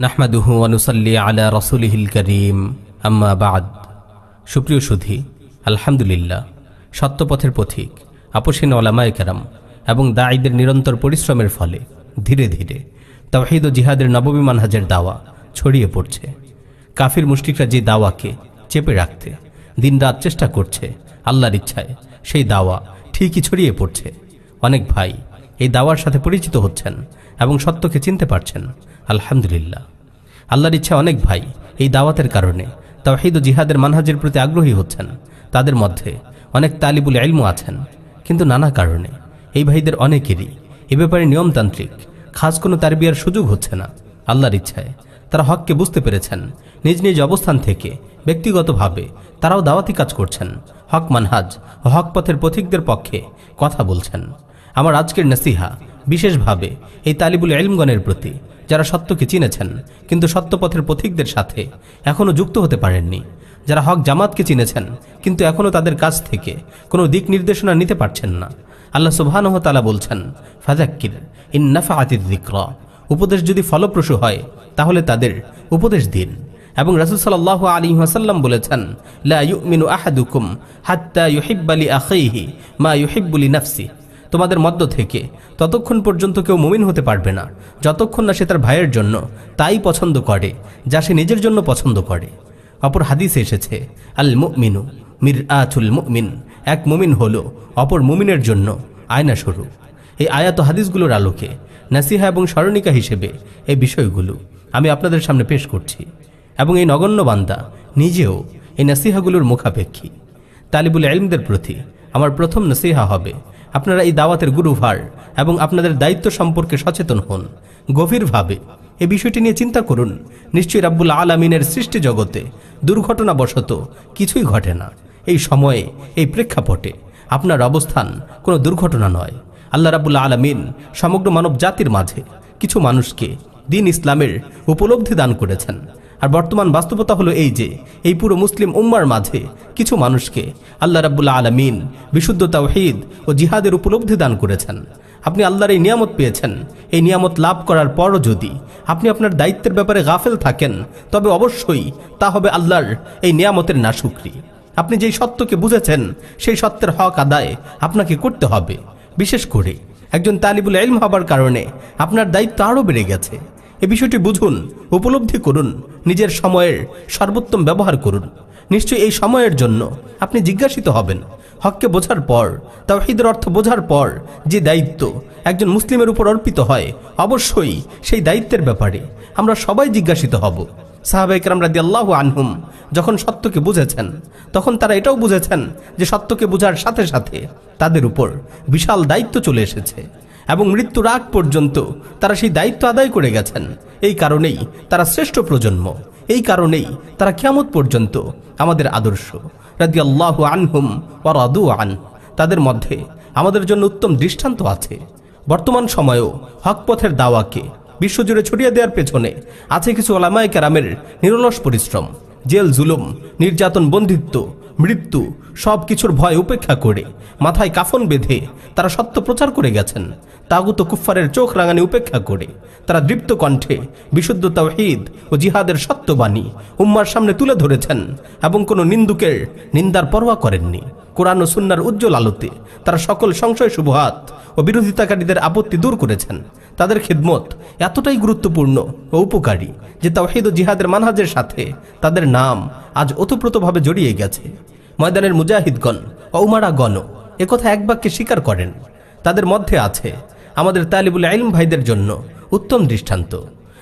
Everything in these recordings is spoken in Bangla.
নাহমাদুহু অনুসল্লি আলা রসুলিহিল করিম। আম্মা বাদ। সুপ্রিয় সুধী, আলহামদুলিল্লাহ, সত্যপথের পথিক, আপসীন ওলামায় কেরাম এবং দাঈদের নিরন্তর পরিশ্রমের ফলে ধীরে ধীরে তাওহিদ ও জিহাদের নববী মানহাজের দাওয়া ছড়িয়ে পড়ছে। কাফির মুশরিকরা যে দাওয়াকে চেপে রাখতে দিনরাত চেষ্টা করছে, আল্লাহর ইচ্ছায় সেই দাওয়া ঠিকই ছড়িয়ে পড়ছে। অনেক ভাই এই দাওয়ার সাথে পরিচিত হচ্ছেন এবং সত্যকে চিনতে পারছেন। আলহামদুলিল্লাহ। আল্লাহর ইচ্ছা অনেক ভাই, এই দাওয়াতের কারণে। তাওহিদ ও জিহাদের মানহাজের প্রতি আগ্রহী হচ্ছেন। তাদের মধ্যে অনেক তালিবুল এলমু আছেন। কিন্তু নানা কারণে এই ভাইদের অনেকেরই এ ব্যাপারে নিয়মতান্ত্রিক, খাস কোনো তারবিয়ার সুযোগ হচ্ছে না। আল্লাহর ইচ্ছায় তারা হককে বুঝতে পেরেছেন। নিজ নিজ অবস্থান থেকে ব্যক্তিগতভাবে তারাও দাওয়াতি কাজ করছেন। হক মানহাজ ও হক পথের পথিকদের পক্ষে কথা বলছেন। আমার আজকের নসিহা বিশেষভাবে এই তালিবুল এলমগণের প্রতি, যারা সত্যকে চিনেছেন, কিন্তু সত্যপথের পথিকদের সাথে এখনও যুক্ত হতে পারেননি। যারা হক জামাতকে চিনেছেন, কিন্তু এখনও তাদের কাছ থেকে কোনো দিক নির্দেশনা নিতে পারছেন না। আল্লাহ সুবহানহ তালা বলছেন ফাজাক্কির ইন্নাফা আতির দিক্র উপদেশ যদি ফলপ্রসূ হয়, তাহলে তাদের উপদেশ দিন। এবং রাসুল সাল্লাহ আলী ওয়াসাল্লাম বলেছেন, লা ইউমিনু আহাদুকুম হাত্তা ইউহিব্বালি আখাইহি মা ইউহিব্বুলি নাফসি তোমাদের মধ্য থেকে। ততক্ষণ পর্যন্ত কেউ মুমিন হতে পারবে না। যতক্ষণ না সে তার ভাইয়ের জন্য তাই পছন্দ করে, যা সে নিজের জন্য পছন্দ করে। অপর হাদিসে এসেছে, আল মুমিনু মির আচুল মুমিন। এক মুমিন হলো অপর মুমিনের জন্য আয়না স্বরূপ এই আয়াত হাদিসগুলোর আলোকে, নাসিহা এবং স্মরণিকা হিসেবে এই বিষয়গুলো আমি আপনাদের সামনে পেশ করছি। এবং এই নগণ্য বান্দা নিজেও এই নাসিহাগুলোর মুখাপেক্ষী। তালিবুল এলমদের প্রতি আমার প্রথম নসিহা হবে আপনারা এই দাওয়াতের গুরুভার এবং আপনাদের দায়িত্ব সম্পর্কে সচেতন হন। গভীরভাবে এ বিষয়টি নিয়ে চিন্তা করুন। নিশ্চয়ই রাব্বুল আলমিনের সৃষ্টি জগতে দুর্ঘটনাবশত কিছুই ঘটে না। এই সময়ে, এই প্রেক্ষাপটে আপনার অবস্থান কোনো দুর্ঘটনা নয়। আল্লাহ রাবুল্লা আলমিন সমগ্র মানব জাতির মাঝে কিছু মানুষকে দিন ইসলামের উপলব্ধি দান করেছেন। আর বর্তমান বাস্তবতা হলো এই যে, এই পুরো মুসলিম উম্মার মাঝে কিছু মানুষকে আল্লাহ রাবুল্লাহ আলমিন বিশুদ্ধ তাওহিদ ও জিহাদের উপলব্ধি দান করেছেন। আপনি আল্লাহর এই নিয়ামত পেয়েছেন। এই নিয়ামত লাভ করার পরও যদি আপনি আপনার দায়িত্বের ব্যাপারে গাফেল থাকেন, তবে অবশ্যই তা হবে আল্লাহর এই নিয়ামতের নাশুকরি। আপনি যেই সত্যকে বুঝেছেন, সেই সত্যের হক আদায় আপনাকে করতে হবে। বিশেষ করে একজন তালিবুল এলম হবার কারণে আপনার দায়িত্ব আরও বেড়ে গেছে। এ বিষয়টি বুঝুন, উপলব্ধি করুন, নিজের সময়ের সর্বোত্তম ব্যবহার করুন। নিশ্চয়ই এই সময়ের জন্য আপনি জিজ্ঞাসিত হবেন, হককে বোঝার পর, তাওহিদের অর্থ বোঝার পর যে দায়িত্ব একজন মুসলিমের উপর অর্পিত হয়, অবশ্যই সেই দায়িত্বের ব্যাপারে আমরা সবাই জিজ্ঞাসিত হব। সাহাবাইকরাম আল্লাহ আনহুম যখন সত্যকে বুঝেছেন, তখন তারা এটাও বুঝেছেন যে সত্যকে বোঝার সাথে সাথে তাদের উপর বিশাল দায়িত্ব চলে এসেছে। এবং মৃত্যুর আগ পর্যন্ত তারা সেই দায়িত্ব আদায় করে গেছেন। এই কারণেই তারা শ্রেষ্ঠ প্রজন্ম। এই কারণেই তারা কেমত পর্যন্ত আমাদের আদর্শ। রাদি আল্লাহ আনহুম ও রাদু আন। তাদের মধ্যে আমাদের জন্য উত্তম দৃষ্টান্ত আছে। বর্তমান সময়েও হকপথের দাওয়াকে বিশ্বজুড়ে ছড়িয়ে দেওয়ার পেছনে আছে কিছু ওলামায় কেরামের নিরলস পরিশ্রম। জেল, জুলুম, নির্যাতন বন্ধিত্ব মৃত্যু সব কিছুর ভয় উপেক্ষা করে। মাথায় কাফন বেঁধে তারা সত্য প্রচার করে গেছেন। তাগুত কুফ্ফারের চোখ রাঙানি উপেক্ষা করে। তারা দৃপ্ত কণ্ঠে বিশুদ্ধ তাওহিদ ও জিহাদের সত্যবাণী উম্মার সামনে তুলে ধরেছেন এবং কোনো নিন্দুকের নিন্দার পরোয়া করেননি। কোরআন ও সুন্নার উজ্জ্বল আলোতে তারা সকল সংশয় শুভহাত ও বিরোধিতাকারীদের আপত্তি দূর করেছেন। তাদের খিদমত এতটাই গুরুত্বপূর্ণ ও উপকারী যে তাওহিদ ও জিহাদের মানহাজের সাথে তাদের নাম আজ ওতপ্রোতভাবে জড়িয়ে গেছে। ময়দানের মুজাহিদগণ ও উমারাগণ একথা এক বাক্যে স্বীকার করেন। তাদের মধ্যে আছে, আমাদের তালিবুল আইলম ভাইদের জন্য উত্তম দৃষ্টান্ত।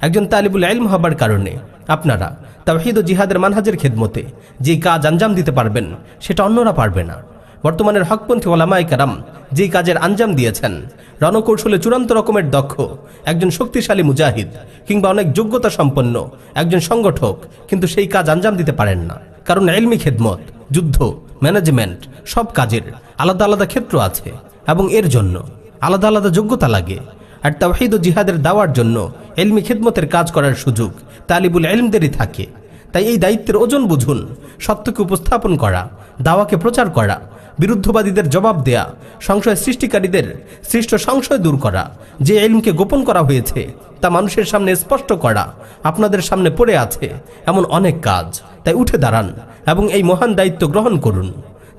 একজন তালিবুল আইলম হবার কারণে আপনারা তাওহিদ ও জিহাদের মানহাজের খেদমতে যে কাজ আঞ্জাম দিতে পারবেন, সেটা অন্যরা পারবে না। বর্তমানের হকপন্থী ওলামায় কারাম যেই কাজের আঞ্জাম দিয়েছেন, রণকৌশলে চূড়ান্ত রকমের দক্ষ, একজন শক্তিশালী মুজাহিদ কিংবা অনেক যোগ্যতা সম্পন্ন একজন সংগঠক কিন্তু সেই কাজ আঞ্জাম দিতে পারেন না। কারণ এলমি খেদমত, যুদ্ধ, ম্যানেজমেন্ট সব কাজের আলাদা আলাদা ক্ষেত্র আছে এবং এর জন্য আলাদা আলাদা যোগ্যতা লাগে। আর তাওহিদ ও জিহাদের দাওয়ার জন্য এলমি খেদমতের কাজ করার সুযোগ, তালিবুল এলমদেরই থাকে। তাই এই দায়িত্বের ওজন বুঝুন, সত্যকে উপস্থাপন করা, দাওয়াকে প্রচার করা, বিরুদ্ধবাদীদের জবাব দেয়া, সংশয় সৃষ্টিকারীদের সৃষ্ট সংশয় দূর করা, যে এলমকে গোপন করা হয়েছে, তা মানুষের সামনে স্পষ্ট করা, আপনাদের সামনে পড়ে আছে, এমন অনেক কাজ। তাই উঠে দাঁড়ান এবং এই মহান দায়িত্ব গ্রহণ করুন।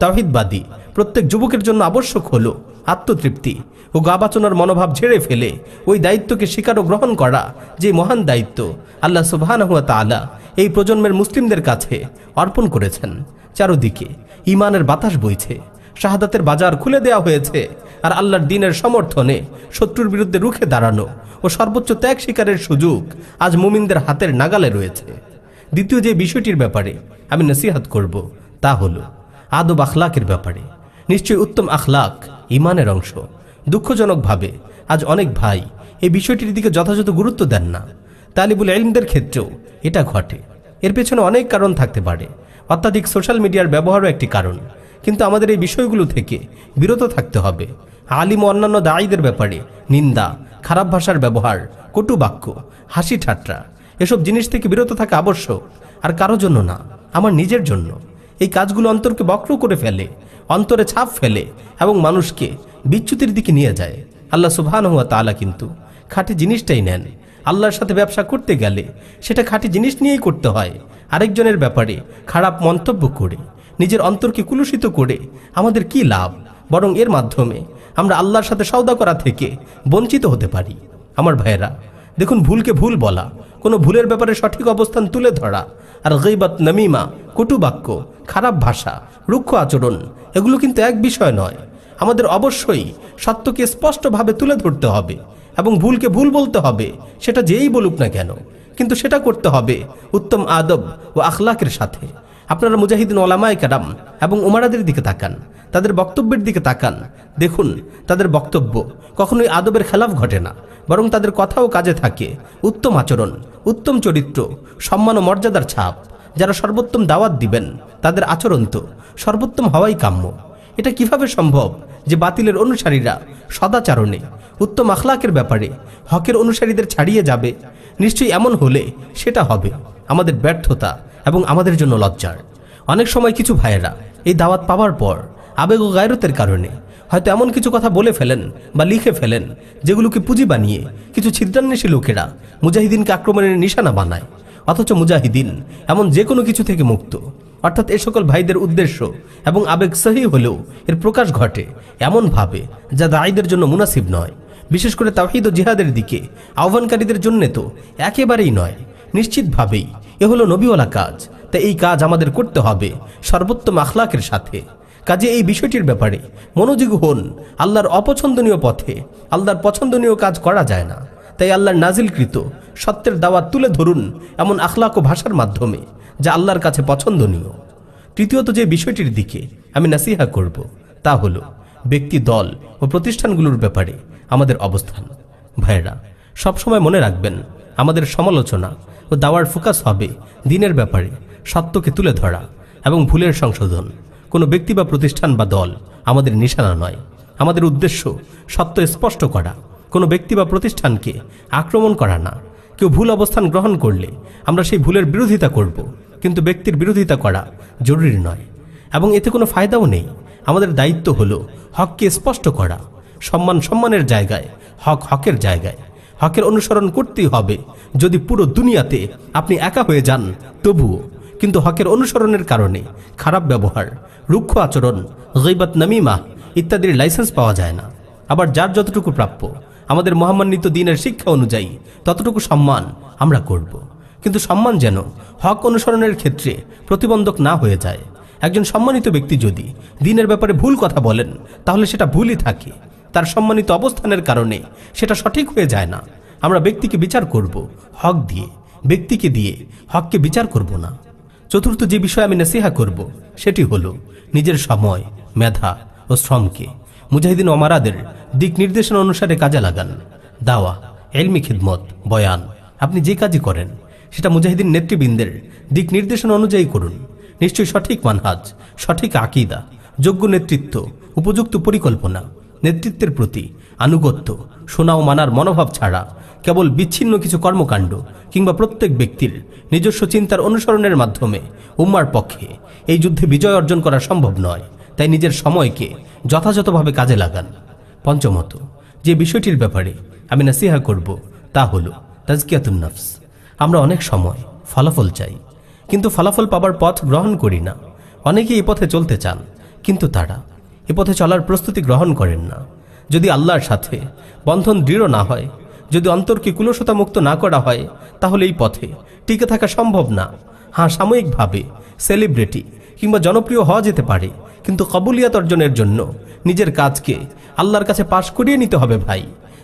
তাহিদবাদী প্রত্যেক যুবকের জন্য আবশ্যক হলো আত্মতৃপ্তি ও গাবাচনার মনোভাব ঝেড়ে ফেলে। ওই দায়িত্বকে স্বীকার ও গ্রহণ করা যে মহান দায়িত্ব আল্লাহ সুবাহানহুয়া তালা এই প্রজন্মের মুসলিমদের কাছে অর্পণ করেছেন। চারদিকে ইমানের বাতাস বইছে, শাহাদাতের বাজার খুলে দেওয়া হয়েছে আর আল্লাহর দিনের সমর্থনে শত্রুর বিরুদ্ধে রুখে দাঁড়ানো ও সর্বোচ্চ ত্যাগ স্বীকারের সুযোগ আজ মুমিনদের হাতের নাগালে রয়েছে। দ্বিতীয় যে বিষয়টির ব্যাপারে আমি নসিহাত করব তা হলো আদব আখলাকের ব্যাপারে। নিশ্চয়ই উত্তম আখলাক ইমানের অংশ। দুঃখজনকভাবে, আজ অনেক ভাই এই বিষয়টির দিকে যথাযথ গুরুত্ব দেন না। তালিবুল এলমদের ক্ষেত্রেও এটা ঘটে। এর পেছনে অনেক কারণ থাকতে পারে। অত্যাধিক সোশ্যাল মিডিয়ার ব্যবহারও একটি কারণ। কিন্তু আমাদের এই বিষয়গুলো থেকে বিরত থাকতে হবে। আলিম অন্যান্য দায়ীদের ব্যাপারে নিন্দা, খারাপ ভাষার ব্যবহার, কটু বাক্য, হাসি ঠাট্টা, এসব জিনিস থেকে বিরত থাকা আবশ্যক, আর কারও জন্য না, আমার নিজের জন্য। এই কাজগুলো অন্তরকে বক্র করে ফেলে অন্তরে ছাপ ফেলে এবং মানুষকে বিচ্যুতির দিকে নিয়ে যায়। আল্লাহ সুবহান হুয়া তালা কিন্তু খাঁটি জিনিসটাই নেন। আল্লাহর সাথে ব্যবসা করতে গেলে সেটা খাঁটি জিনিস নিয়েই করতে হয়। আরেকজনের ব্যাপারে খারাপ মন্তব্য করে, নিজের অন্তরকে কুলুষিত করে আমাদের কি লাভ? বরং এর মাধ্যমে আমরা আল্লাহর সাথে সওদা করা থেকে বঞ্চিত হতে পারি। আমার ভাইয়েরা, দেখুন ভুলকে ভুল বলা, কোনো ভুলের ব্যাপারে সঠিক অবস্থান তুলে ধরা আর গৈবাত নমিমা কটু বাক্য, খারাপ ভাষা, রুক্ষ আচরণ, এগুলো কিন্তু এক বিষয় নয়। আমাদের অবশ্যই সত্যকে স্পষ্টভাবে তুলে ধরতে হবে এবং ভুলকে ভুল বলতে হবে, সেটা যেই বলুক না কেন। কিন্তু সেটা করতে হবে উত্তম আদব ও আখলাকের সাথে। আপনারা মুজাহিদিন ওলামায় কারাম এবং উমারাদের দিকে তাকান, তাদের বক্তব্যের দিকে তাকান। দেখুন, তাদের বক্তব্য কখনোই আদবের খেলাফ ঘটে না, বরং তাদের কথা ও কাজে থাকে। উত্তম আচরণ, উত্তম চরিত্র, সম্মান ও মর্যাদার ছাপ। যারা সর্বোত্তম দাওয়াত দিবেন, তাদের আচরণ তো সর্বোত্তম হওয়াই কাম্য। এটা কীভাবে সম্ভব যে বাতিলের অনুসারীরা সদাচারণে, উত্তম আখলাকের ব্যাপারে, হকের অনুসারীদের ছাড়িয়ে যাবে? নিশ্চয়ই এমন হলে সেটা হবে আমাদের ব্যর্থতা এবং আমাদের জন্য লজ্জার। অনেক সময় কিছু ভাইয়েরা এই দাওয়াত পাওয়ার পর আবেগ ও গায়রতের কারণে হয়তো এমন কিছু কথা বলে ফেলেন বা লিখে ফেলেন যেগুলোকে পুঁজি বানিয়ে কিছু ছিদ্রান্বেষী লোকেরা মুজাহিদিনকে আক্রমণের নিশানা বানায়। অথচ মুজাহিদিন, এমন যে কোনো কিছু থেকে মুক্ত। অর্থাৎ এ সকল ভাইদের উদ্দেশ্য এবং আবেগ সহি হলেও এর প্রকাশ ঘটে এমনভাবে যা দায়ীদের জন্য মুনাসিব নয়। বিশেষ করে তাহিদ ও জিহাদের দিকে আহ্বানকারীদের জন্য তো একেবারেই নয়। নিশ্চিতভাবেই এ হলো নবীওয়ালা কাজ তাই এই কাজ আমাদের করতে হবে সর্বোত্তম আখলাকের সাথে। কাজে এই বিষয়টির ব্যাপারে মনোযোগী হন, আল্লাহর অপছন্দনীয় পথে, আল্লাহর পছন্দনীয় কাজ করা যায় না। তাই আল্লাহর নাজিলকৃত সত্যের দাওয়াত তুলে ধরুন এমন আখলাক ও ভাষার মাধ্যমে, যা আল্লাহর কাছে পছন্দনীয়। তৃতীয়ত যে বিষয়টির দিকে আমি নাসিহা করব, তা হল ব্যক্তি দল ও প্রতিষ্ঠানগুলোর ব্যাপারে আমাদের অবস্থান। ভাইয়েরা, সবসময় মনে রাখবেন, আমাদের সমালোচনা ও দাওয়ার ফোকাস হবে দিনের ব্যাপারে, সত্যকে তুলে ধরা এবং ভুলের সংশোধন। কোনো ব্যক্তি বা প্রতিষ্ঠান বা দল আমাদের নিশানা নয়। আমাদের উদ্দেশ্য সত্য স্পষ্ট করা। কোনো ব্যক্তি বা প্রতিষ্ঠানকে আক্রমণ করা না। কেউ ভুল অবস্থান গ্রহণ করলে আমরা সেই ভুলের বিরোধিতা করব। কিন্তু ব্যক্তির বিরোধিতা করা জরুরি নয়। এবং এতে কোনো ফায়দাও নেই। আমাদের দায়িত্ব হলো হককে স্পষ্ট করা। সম্মান সম্মানের জায়গায়, হক হকের জায়গায়। হকের অনুসরণ করতেই হবে। যদি পুরো দুনিয়াতে আপনি একা হয়ে যান, তবুও। কিন্তু হকের অনুসরণের কারণে খারাপ ব্যবহার, রুক্ষ আচরণ, গৈবাত নামিমা ইত্যাদির লাইসেন্স পাওয়া যায় না। আবার যার যতটুকু প্রাপ্য আমাদের মহামান্বিত দিনের শিক্ষা অনুযায়ী ততটুকু সম্মান আমরা করব। কিন্তু সম্মান যেন হক অনুসরণের ক্ষেত্রে প্রতিবন্ধক না হয়ে যায়। একজন সম্মানিত ব্যক্তি যদি দিনের ব্যাপারে ভুল কথা বলেন, তাহলে সেটা ভুলই থাকে। তার সম্মানিত অবস্থানের কারণে সেটা সঠিক হয়ে যায় না। আমরা ব্যক্তিকে বিচার করব, হক দিয়ে। ব্যক্তিকে দিয়ে হককে বিচার করব না। চতুর্থ যে বিষয় আমি নসিহা করব, সেটি হলো নিজের সময়, মেধা ও শ্রমকে। মুজাহিদিন ওমারাদের দিক নির্দেশনা অনুসারে কাজে লাগান। দাওয়া, এলমি খিদমত, বয়ান। আপনি যে কাজই করেন, সেটা মুজাহিদিন নেতৃবৃন্দের দিক নির্দেশনা অনুযায়ী করুন। নিশ্চয়ই সঠিক মানহাজ, সঠিক আকিদা, যোগ্য নেতৃত্ব, উপযুক্ত পরিকল্পনা, নেতৃত্বের প্রতি আনুগত্য, শোনা ও মানার মনোভাব ছাড়া কেবল বিচ্ছিন্ন কিছু কর্মকাণ্ড কিংবা প্রত্যেক ব্যক্তির নিজস্ব চিন্তার অনুসরণের মাধ্যমে উম্মার পক্ষে এই যুদ্ধে বিজয় অর্জন করা সম্ভব নয়। তাই নিজের সময়কে যথাযথভাবে কাজে লাগান। পঞ্চমত, যে বিষয়টির ব্যাপারে আমি নাসিহা করব তা হলো তাজকিয়াতুন নফস। আমরা অনেক সময় ফলাফল চাই, কিন্তু ফলাফল পাবার পথ গ্রহণ করি না। অনেকেই এ পথে চলতে চান, কিন্তু তারা এ পথে চলার প্রস্তুতি গ্রহণ করেন না। যদি আল্লাহর সাথে বন্ধন দৃঢ় না হয়, যদি অন্তরকে কুলসতা মুক্ত না করা হয়, তাহলে এই পথে টিকে থাকা সম্ভব না। হ্যাঁ সাময়িকভাবে সেলিব্রিটি কিংবা জনপ্রিয় হওয়া যেতে পারে কিন্তু কবুলিয়াত অর্জনের জন্য নিজের কাজকে আল্লাহর কাছে পাশ করিয়ে নিতে হবে ভাই।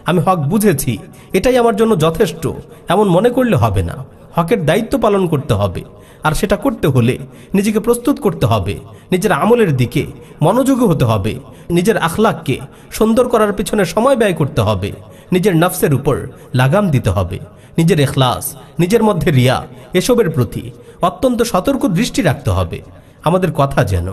আমি হক বুঝেছি, এটাই আমার জন্য যথেষ্ট, এমন মনে করলে হবে না। হকের দায়িত্ব পালন করতে হবে, আর সেটা করতে হলে নিজেকে প্রস্তুত করতে হবে, নিজের আমলের দিকে মনোযোগী হতে হবে, নিজের আখলাককে সুন্দর করার পিছনে সময় ব্যয় করতে হবে, নিজের নফসের উপর লাগাম দিতে হবে, নিজের এখলাস, নিজের মধ্যে রিয়া, এসবের প্রতি অত্যন্ত সতর্ক দৃষ্টি রাখতে হবে। আমাদের কথা যেন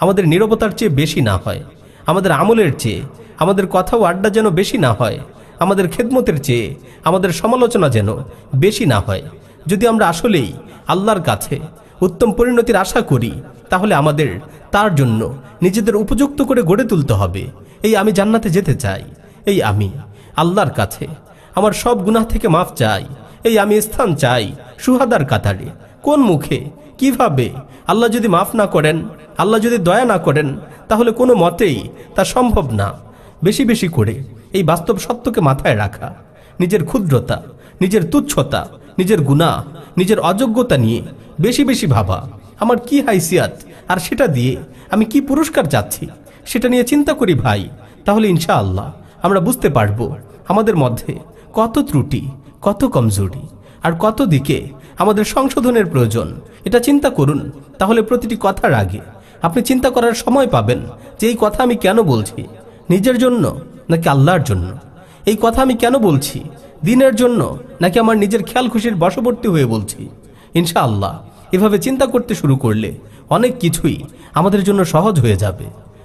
আমাদের নীরবতার চেয়ে বেশি না হয়। আমাদের আমলের চেয়ে, আমাদের কথা ও আড্ডা যেন বেশি না হয়। আমাদের খেদমতের চেয়ে, আমাদের সমালোচনা যেন বেশি না হয়। যদি আমরা আসলেই আল্লাহর কাছে উত্তম পরিণতির আশা করি, তাহলে আমাদের তার জন্য নিজেদের উপযুক্ত করে গড়ে তুলতে হবে। এই আমি জান্নাতে যেতে চাই। এই আমি আল্লাহর কাছে আমার সব গুনাহ থেকে মাফ চাই। এই আমি স্থান চাই সুহাদার কাতারে। কোন মুখে কীভাবে? আল্লাহ যদি মাফ না করেন, আল্লাহ যদি দয়া না করেন, তাহলে কোনো মতেই তা সম্ভব না। বেশি বেশি করে এই বাস্তব সত্যকে মাথায় রাখা, নিজের ক্ষুদ্রতা, নিজের তুচ্ছতা, নিজের গুণা নিজের অযোগ্যতা নিয়ে বেশি বেশি ভাবা, আমার কি হাইসিয়াত, আর সেটা দিয়ে আমি কি পুরস্কার চাচ্ছি সেটা নিয়ে চিন্তা করি ভাই, তাহলে ইনশাআল্লাহ আমরা বুঝতে পারব আমাদের মধ্যে কত ত্রুটি, কত কমজোরি। আর কত দিকে? আমাদের সংশোধনের প্রয়োজন। এটা চিন্তা করুন, তাহলে প্রতিটি কথার আগে আপনি চিন্তা করার সময় পাবেন যে এই কথা আমি কেন বলছি? নিজের জন্য নাকি আল্লাহর জন্য? এই কথা আমি কেন বলছি? দিনের জন্য নাকি আমার নিজের খেয়াল খুশির বশবর্তী হয়ে বলছি? ইনশাআল্লাহ, এভাবে চিন্তা করতে শুরু করলে অনেক কিছুই আমাদের জন্য সহজ হয়ে যাবে।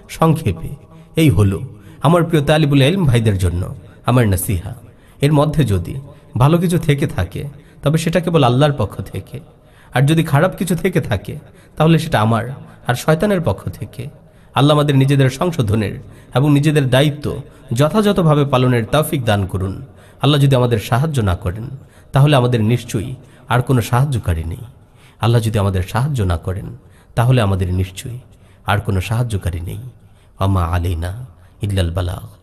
সংক্ষেপে, এই হলো আমার প্রিয় তালিবুল এলম ভাইদের জন্য আমার নাসিহা। এর মধ্যে যদি ভালো কিছু থেকে থাকে, তবে সেটা কেবল আল্লাহর পক্ষ থেকে। আর যদি খারাপ কিছু থেকে থাকে, তাহলে সেটা আমার আর শয়তানের পক্ষ থেকে। আল্লাহ আমাদের নিজেদের সংশোধনের এবং নিজেদের দায়িত্ব যথাযথভাবে পালনের তৌফিক দান করুন। আল্লাহ যদি আমাদের সাহায্য না করেন, তাহলে আমাদের নিশ্চয়ই আর কোনো সাহায্যকারী নেই। আল্লাহ যদি আমাদের সাহায্য না করেন, তাহলে আমাদের নিশ্চয়ই আর কোনো সাহায্যকারী নেই। আমা আলাইনা ইল্লাল বালাগ।